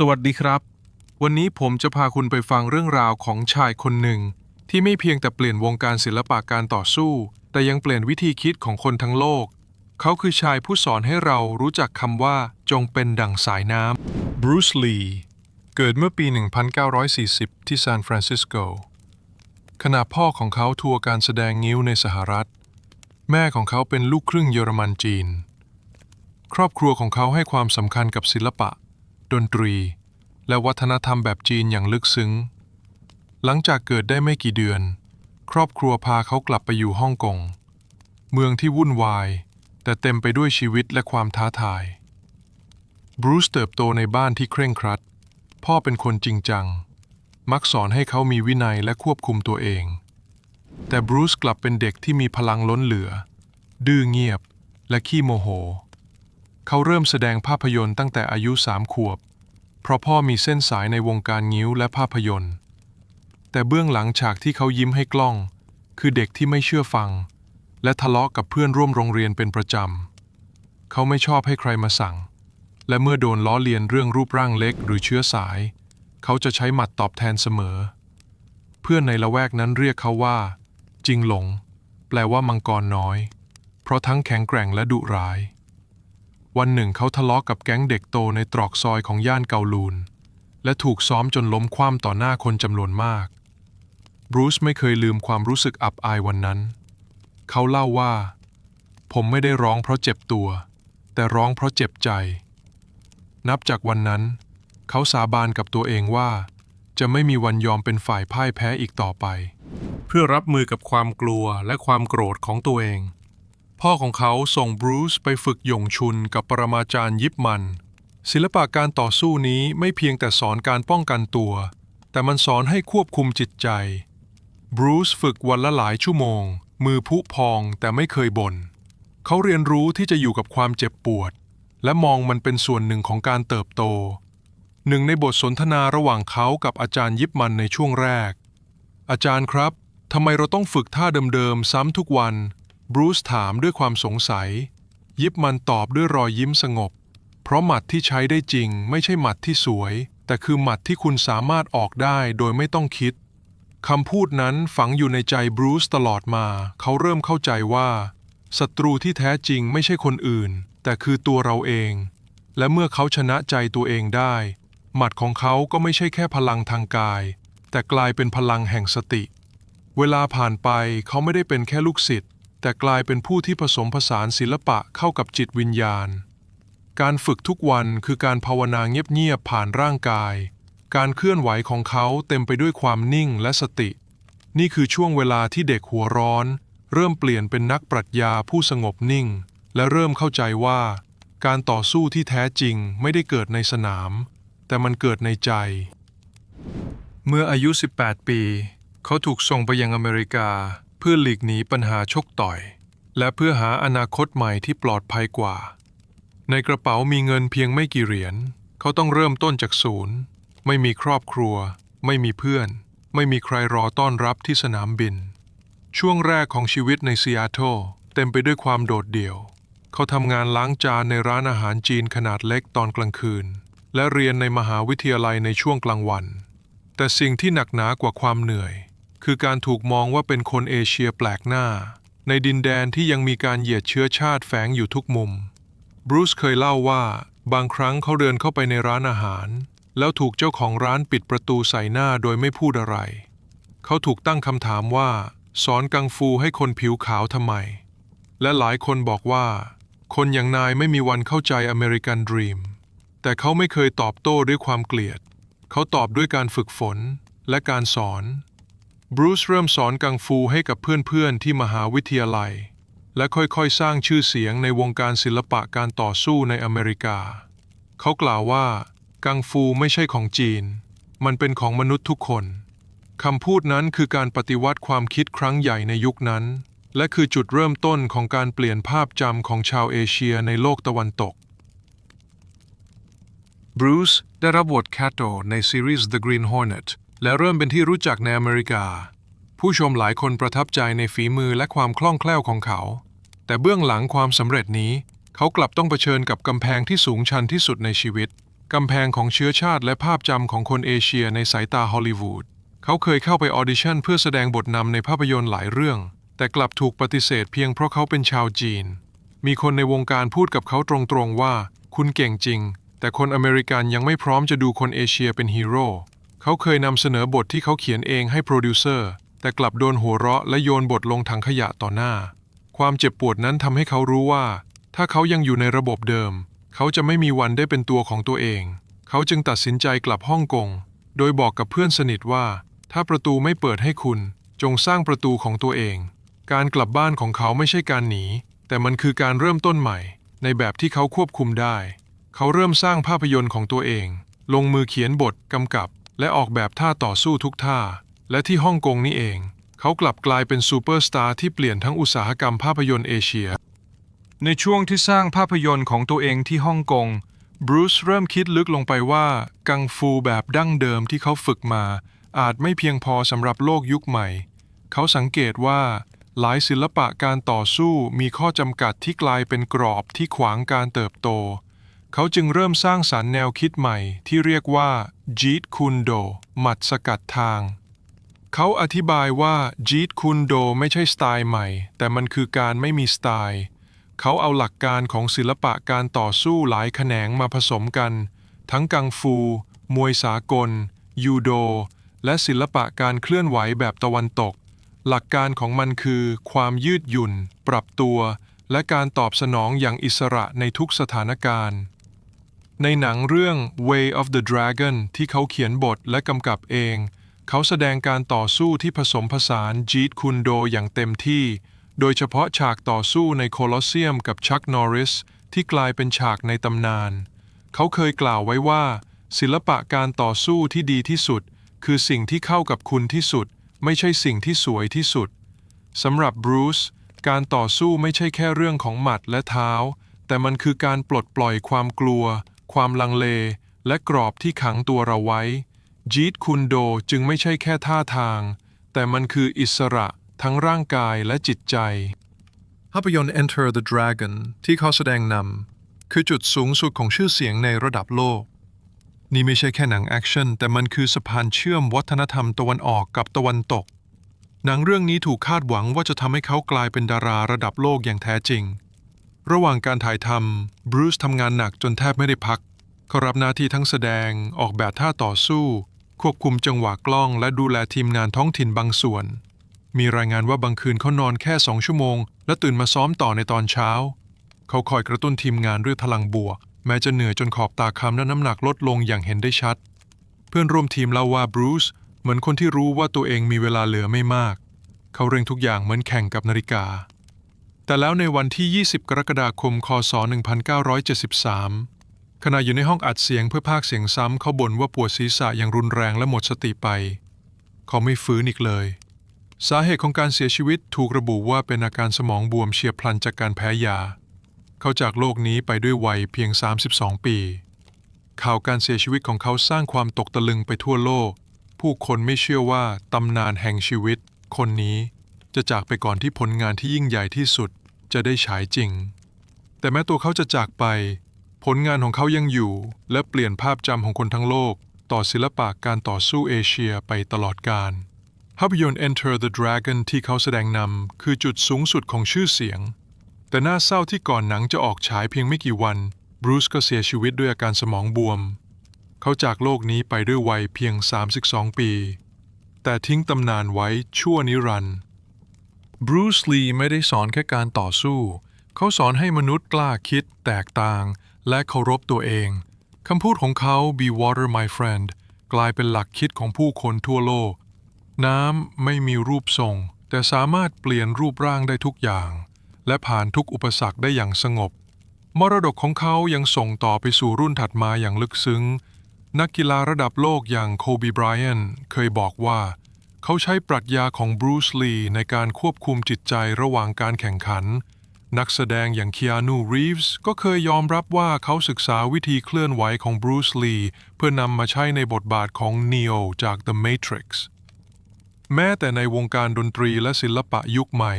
สวัสดีครับ วันนี้ผมจะพาคุณไปฟังเรื่องราวของชายคนหนึ่ง ที่ไม่เพียงแต่เปลี่ยนวงการศิลปะการต่อสู้ แต่ยังเปลี่ยนวิธีคิดของคนทั้งโลก เขาคือชายผู้สอนให้เรารู้จักคำว่าจงเป็นดั่งสายน้ำบรูซลีเกิดเมื่อปี 1940 ที่ซานฟรานซิสโกขณะพ่อของเขาทัวร์การแสดงงิ้วในสหรัฐ แม่ของเขาเป็นลูกครึ่งเยอรมันจีน ครอบครัวของเขาให้ความสำคัญกับศิลปะ ดนตรี และวัฒนธรรมแบบจีนอย่างลึกซึ้ง หลังจากเกิดได้ไม่กี่เดือน ครอบครัวพาเขากลับไปอยู่ฮ่องกง เมืองที่วุ่นวาย แต่เต็มไปด้วยชีวิตและความท้าทาย บรูซเติบโตในบ้านที่เคร่งครัด พ่อเป็นคนจริงจัง มักสอนให้เขามีวินัยและควบคุมตัวเอง แต่บรูซกลับเป็นเด็กที่มีพลังล้นเหลือ ดื้อเงียบและขี้โมโห เขาเริ่มแสดงภาพยนตร์ตั้งแต่อายุสามขวบ เพราะพ่อมีเส้นสายในวงการงิ้วและภาพยนตร์ แต่เบื้องหลังฉากที่เขายิ้มให้กล้อง คือเด็กที่ไม่เชื่อฟัง และทะเลาะกับเพื่อนร่วมโรงเรียนเป็นประจำ เขาไม่ชอบให้ใครมาสั่ง และเมื่อโดนล้อเลียนเรื่องรูปร่างเล็กหรือเชื้อสาย เขาจะใช้หมัดตอบแทนเสมอ เพื่อนในละแวกนั้นเรียกเขาว่า จิงหลง แปลว่ามังกรน้อย เพราะทั้งแข็งแกร่งและดุร้าย วันหนึ่งเขาทะเลาะกับแก๊งเด็กโตในตรอกซอยของย่านเกาลูน และถูกซ้อมจนล้มคว่ำต่อหน้าคนจำนวนมาก บรูซไม่เคยลืมความรู้สึกอับอายวันนั้น เขาเล่าว่า ผมไม่ได้ร้องเพราะเจ็บตัว แต่ร้องเพราะเจ็บใจ นับจากวันนั้น เขาสาบานกับตัวเองว่า จะไม่มีวันยอมเป็นฝ่ายพ่ายแพ้อีกต่อไป เพื่อรับมือกับความกลัวและความโกรธของตัวเอง พ่อของเขาส่งบรูซไปฝึกหยงชุนกับปรมาจารย์ยิปมัน ศิลปะการต่อสู้นี้ไม่เพียงแต่สอนการป้องกันตัว แต่มันสอนให้ควบคุมจิตใจ บรูซฝึกวันละหลายชั่วโมง มือพุพองแต่ไม่เคยบน่นเขาเรียนรู้ที่จะอยู่กับความเจ็บปวด และมองมันเป็นส่วนหนึ่งของการเติบโต หนึ่งในบทสนทนาระหว่างเขากับอาจารย์ยิปมันในช่วงแรก อาจารย์ครับทำไมเราต้องฝึกท่าเดิมๆซ้ำทุกวัน บรูซถามด้วยความสงสัย ยิปมันตอบด้วยรอยยิ้มสงบ เพราะหมัดที่ใช้ได้จริงไม่ใช่หมัดที่สวย แต่คือหมัดที่คุณสามารถออกได้โดยไม่ต้องคิดคำพูดนั้นฝังอยู่ในใจบรูซตลอดมา เขาเริ่มเข้าใจว่าศัตรูที่แท้จริงไม่ใช่คนอื่น แต่คือตัวเราเอง และเมื่อเขาชนะใจตัวเองได้ หมัดของเขาก็ไม่ใช่แค่พลังทางกาย แต่กลายเป็นพลังแห่งสติ เวลาผ่านไปเขาไม่ได้เป็นแค่ลูกศิษย์ แต่กลายเป็นผู้ที่ผสมผสานศิลปะเข้ากับจิตวิญญาณ การฝึกทุกวันคือการภาวนาเงียบๆผ่านร่างกาย การเคลื่อนไหวของเขาเต็มไปด้วยความนิ่งและสติ นี่คือช่วงเวลาที่เด็กหัวร้อน เริ่มเปลี่ยนเป็นนักปรัชญาผู้สงบนิ่ง และเริ่มเข้าใจว่า การต่อสู้ที่แท้จริงไม่ได้เกิดในสนาม แต่มันเกิดในใจ เมื่ออายุ 18 ปี เขาถูกส่งไปยังอเมริกา พื่อหลีกหนีปัญหาชกต่อย และเพื่อหาอนาคตใหม่ที่ปลอดภัยกว่า ในกระเป๋ามีเงินเพียงไม่กี่เหรียญ เขาต้องเริ่มต้นจากศูนย์ ไม่มีครอบครัว ไม่มีเพื่อน ไม่มีใครรอต้อนรับที่สนามบิน ช่วงแรกของชีวิตในซีแอตเทิลเต็มไปด้วยความโดดเดี่ยว เขาทำงานล้างจานในร้านอาหารจีนขนาดเล็กตอนกลางคืน และเรียนในมหาวิทยาลัยในช่วงกลางวัน แต่สิ่งที่หนักหนากว่าความเหนื่อย คือการถูกมองว่าเป็นคนเอเชียแปลกหน้า ในดินแดนที่ยังมีการเหยียดเชื้อชาติแฝงอยู่ทุกมุม บรูซเคยเล่าว่า บางครั้งเขาเดินเข้าไปในร้านอาหาร แล้วถูกเจ้าของร้านปิดประตูใส่หน้าโดยไม่พูดอะไร เขาถูกตั้งคำถามว่า สอนกังฟูให้คนผิวขาวทำไม และหลายคนบอกว่า คนอย่างนายไม่มีวันเข้าใจอเมริกันดรีมแต่เขาไม่เคยตอบโต้ด้วยความเกลียด เขาตอบด้วยการฝึกฝนและการสอน บรูซเริ่มสอนกังฟูให้กับเพื่อนๆที่มหาวิทยาลัย และค่อยๆ สร้างชื่อเสียงในวงการศิลปะการต่อสู้ในอเมริกา เขากล่าวว่า กังฟูไม่ใช่ของจีน มันเป็นของมนุษย์ทุกคนคำพูดนั้นคือการปฏิวัติความคิดครั้งใหญ่ในยุคนั้น และคือจุดเริ่มต้นของการเปลี่ยนภาพจำของชาวเอเชียในโลกตะวันตกบรูซได้รับบทแคตโตในซีรีส์ The Green Hornet และเริ่มเป็นที่รู้จักในอเมริกา ผู้ชมหลายคนประทับใจในฝีมือและความคล่องแคล่วของเขา แต่เบื้องหลังความสำเร็จนี้ เขากลับต้องเผชิญกับกำแพงที่สูงชันที่สุดในชีวิตกำแพงของเชื้อชาติและภาพจำของคนเอเชียในสายตาฮอลลีวูดเขาเคยเข้าไปออดิชั่นเพื่อแสดงบทนำในภาพยนตร์หลายเรื่อง แต่กลับถูกปฏิเสธเพียงเพราะเขาเป็นชาวจีน มีคนในวงการพูดกับเขาตรงๆว่า คุณเก่งจริง แต่คนอเมริกันยังไม่พร้อมจะดูคนเอเชียเป็นฮีโร่ เขาเคยนำเสนอบทที่เขาเขียนเองให้โปรดิวเซอร์ แต่กลับโดนหัวเราะและโยนบทลงถังขยะต่อหน้า ความเจ็บปวดนั้นทำให้เขารู้ว่า ถ้าเขายังอยู่ในระบบเดิม เขาจะไม่มีวันได้เป็นตัวของตัวเอง เขาจึงตัดสินใจกลับฮ่องกง โดยบอกกับเพื่อนสนิทว่า ถ้าประตูไม่เปิดให้คุณ จงสร้างประตูของตัวเอง การกลับบ้านของเขาไม่ใช่การหนี แต่มันคือการเริ่มต้นใหม่ ในแบบที่เขาควบคุมได้ เขาเริ่มสร้างภาพยนตร์ของตัวเอง ลงมือเขียนบทกำกับ และออกแบบท่าต่อสู้ทุกท่า และที่ฮ่องกงนี่เอง เขากลับกลายเป็นซูเปอร์สตาร์ที่เปลี่ยนทั้งอุตสาหกรรมภาพยนตร์เอเชีย ในช่วงที่สร้างภาพยนตร์ของตัวเองที่ฮ่องกงบรูซเริ่มคิดลึกลงไปว่า กังฟูแบบดั้งเดิมที่เขาฝึกมา อาจไม่เพียงพอสำหรับโลกยุคใหม่ เขาสังเกตว่า หลายศิลปะการต่อสู้มีข้อจำกัดที่กลายเป็นกรอบที่ขวางการเติบโต เขาจึงเริ่มสร้างสารรค์แนวคิดใหม่ที่เรียกว่าจีตคุนโดหมัดสกัดทาง เขาอธิบายว่าจีตคุนโดไม่ใช่สไตล์ใหม่ แต่มันคือการไม่มีสไตล์ เขาเอาหลักการของศิลปะการต่อสู้หลายแขนงมาผสมกัน ทั้งกังฟู มวยสากล ยูโด และศิลปะการเคลื่อนไหวแบบตะวันตก หลักการของมันคือ ความยืดหยุ่น ปรับตัว และการตอบสนองอย่างอิสระในทุกสถานการณ์ ในหนังเรื่อง Way of the Dragon ที่เขาเขียนบทและกำกับเอง เขาแสดงการต่อสู้ที่ผสมผสานจีตคุนโดอย่างเต็มที่ โดยเฉพาะฉากต่อสู้ในโคลอสเซียมกับชักนอริสที่กลายเป็นฉากในตำนาน เขาเคยกล่าวไว้ว่า ศิลปะการต่อสู้ที่ดีที่สุด คือสิ่งที่เข้ากับคุณที่สุด ไม่ใช่สิ่งที่สวยที่สุดสำหรับบรูซการต่อสู้ไม่ใช่แค่เรื่องของหมัดและเท้า แต่มันคือการปลดปล่อยความกลัว ความลังเล และกรอบที่ขังตัวเราไว้ จีตคุนโดจึงไม่ใช่แค่ท่าทาง แต่มันคืออิสระทั้งร่างกายและจิตใจ ภาพยนตร์ Enter the Dragon ที่เขาแสดงนำคือจุดสูงสุดของชื่อเสียงในระดับโลก นี่ไม่ใช่แค่หนังแอคชั่นแต่มันคือสะพานเชื่อมวัฒนธรรมตะวันออกกับตะวันตก หนังเรื่องนี้ถูกคาดหวังว่าจะทำให้เขากลายเป็นดาราระดับโลกอย่างแท้จริง ระหว่างการถ่ายทำบรูซทำงานหนักจนแทบไม่ได้พัก เขารับหน้าที่ทั้งแสดงออกแบบท่าต่อสู้ ควบคุมจังหวะกล้อง และดูแลทีมงานท้องถิ่นบางส่วน มีรายงานว่าบางคืนเขานอนแค่สองชั่วโมง และตื่นมาซ้อมต่อในตอนเช้า เขาคอยกระตุ้นทีมงานด้วยพลังบวก แม้จะเหนื่อยจนขอบตาคำและน้ำหนักลดลงอย่างเห็นได้ชัด เพื่อนร่วมทีมเล่าว่าบรูซเหมือนคนที่รู้ว่าตัวเองมีเวลาเหลือไม่มาก เขาเร่งทุกอย่างเหมือนแข่งกับนาฬิกา แต่แล้วในวันที่ 20 กรกฎาคม คศ 1973 ขณะอยู่ในห้องอัดเสียงเพื่อพากเสียงซ้ำเขาบ่นว่าปวดศีรษะอย่างรุนแรงและหมดสติไป เขาไม่ฟื้นอีกเลย สาเหตุของการเสียชีวิตถูกระบุว่าเป็นอาการสมองบวมเฉียบพลันจากการแพ้ยา เขาจากโลกนี้ไปด้วยวัยเพียง 32 ปี ข่าวการเสียชีวิตของเขาสร้างความตกตะลึงไปทั่วโลก ผู้คนไม่เชื่อว่าตำนานแห่งชีวิต คนนี้ จะจากไปก่อนที่ผลงานที่ยิ่งใหญ่ที่สุดจะได้ฉายจริง แต่แม้ตัวเขาจะจากไป ผลงานของเขายังอยู่ และเปลี่ยนภาพจำของคนทั้งโลก ต่อศิลปะการต่อสู้เอเชียไปตลอดกาลภาพยนตร์ Enter the Dragon ที่เขาแสดงนำคือจุดสูงสุดของชื่อเสียง แต่น่าเศร้าที่ก่อนหนังจะออกฉายเพียงไม่กี่วันบรูซก็เสียชีวิตด้วยอาการสมองบวม เขาจากโลกนี้ไปด้วยวัยเพียง 32 ปี แต่ทิ้งตำนานไว้ชั่วนิรันดร์ บรูซลีไม่ได้สอนแค่การต่อสู้ เขาสอนให้มนุษย์กล้าคิดแตกต่าง และเคารพตัวเอง คำพูดของเขา be water my friend กลายเป็นหลักคิดของผู้คนทั่วโลก น้ำไม่มีรูปทรง แต่สามารถเปลี่ยนรูปร่างได้ทุกอย่าง และผ่านทุกอุปสรรคได้อย่างสงบ มรดกของเขายังส่งต่อไปสู่รุ่นถัดมาอย่างลึกซึ้ง นักกีฬาระดับโลกอย่างโคบีไบรอันเคยบอกว่า เขาใช้ปรัชญาของบรูซลีในการควบคุมจิตใจระหว่างการแข่งขัน นักแสดงอย่างคีอานูรีฟส์ก็เคยยอมรับว่าเขาศึกษาวิธีเคลื่อนไหวของบรูซลีเพื่อนำมาใช้ในบทบาทของ Neo จาก The Matrix แม้แต่ในวงการดนตรีและศิลปะยุคใหม่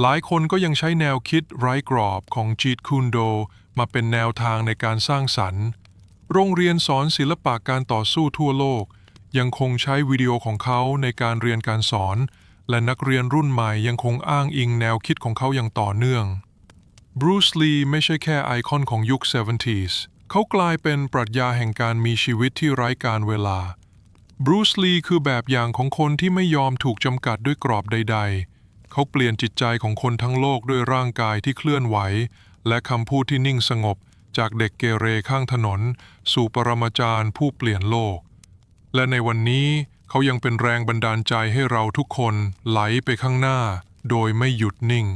หลายคนก็ยังใช้แนวคิดไร้กรอบของจีตคุนโด มาเป็นแนวทางในการสร้างสรรค์ โรงเรียนสอนศิลปะการต่อสู้ทั่วโลก ยังคงใช้วิดีโอของเขาในการเรียนการสอน และนักเรียนรุ่นใหม่ยังคงอ้างอิงแนวคิดของเขาอย่างต่อเนื่องบรูซลีไม่ใช่แค่ไอคอนของยุค 70s เขากลายเป็นปรัชญาแห่งการมีชีวิตที่ไร้การเวลาบรูซลีคือแบบอย่างของคนที่ไม่ยอมถูกจำกัดด้วยกรอบใด ๆ เขาเปลี่ยนจิตใจของคนทั้งโลกด้วยร่างกายที่เคลื่อนไหว และคำพูดที่นิ่งสงบ จากเด็กเกเรข้างถนน สู่ปรมาจารย์ผู้เปลี่ยนโลก และในวันนี้เขายังเป็นแรงบันดาลใจให้เราทุกคนไหลไปข้างหน้า โดยไม่หยุดนิ่ง